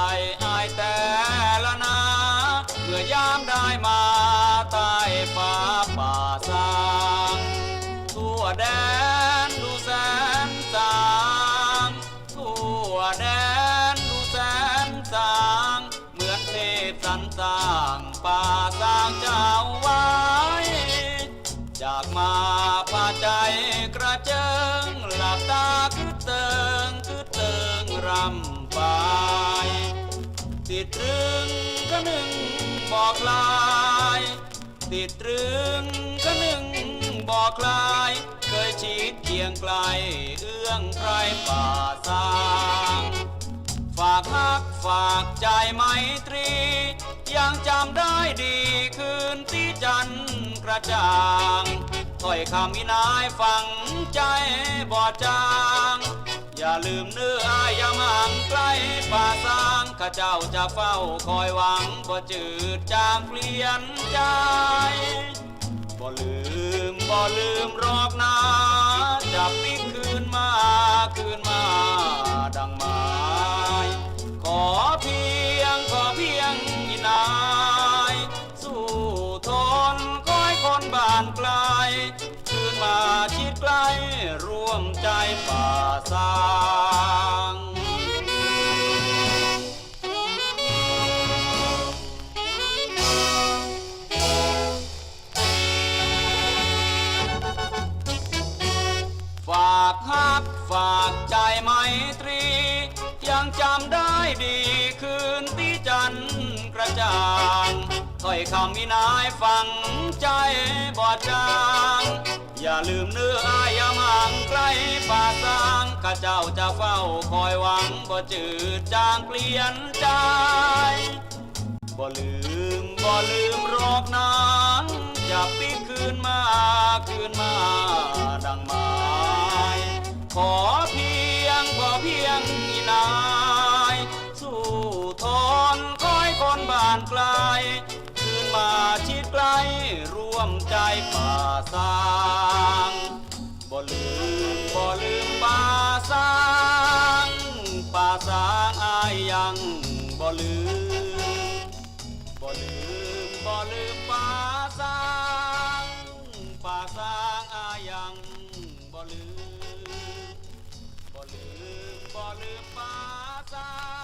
ายอายแต่ละนา เมื่อยามได้มาใต้ฟ้าป่าสางทั่วแดนดูแสนสางทั่วแดนดูแสนสาง เหมือนเทพสันสร้างป่าสร้างเจ้าไว้จากมาผ่าใจกระเจิงหลับตาคือเติงคือเติงรำ ดตรึงก็หนึ่งบอกลาย ติดตรึงก็หนึ่งบอกลาย เคยชิดเคียงไกล เอื้องไพรป่าสาง ฝากฮักฝากใจไมตรี ยังจำได้ดีคืนที่จันกระจ่างถ้อยคำวินายฝังใจบอดจาง อย่าลืมเนื้ออายอยามังใกล้ป่าสร้าง ข้าเจ้าจะเฝ้าคอยหวังบ่จืดจางเปลี่ยนใจบ่ลืมบ่ลืมรอกนาจะปิกคืนมาคืนมาดังมาากฮักฝากใจไมตรี ยังจำได้ดีคืนที่จันกระจ่างถ้อยคำวินายฝังใจบอดจาง อย่าลืมเนื้ออายามังใกล้ป่าสร้างข้าเจ้าจะเฝ้าคอยหวังบ่จืดจางเปลี่ยนใจบ่ลืมบ่ลืมรอกนางจะปิดคืนมาคืนมา ขอเพียงอีนาย สู้ทนคอยคนบ้านไกล คืนมาชิดใกล้ร่วมใจป่าสางบ่ลืมบ่ลืมป่าสางป่าสางอายยังบ่ลืมบ่ลืมบ่ลืมป่าสางป่าสางอายังบ่ลืม บ่ลืมบ่ลืมป่าสา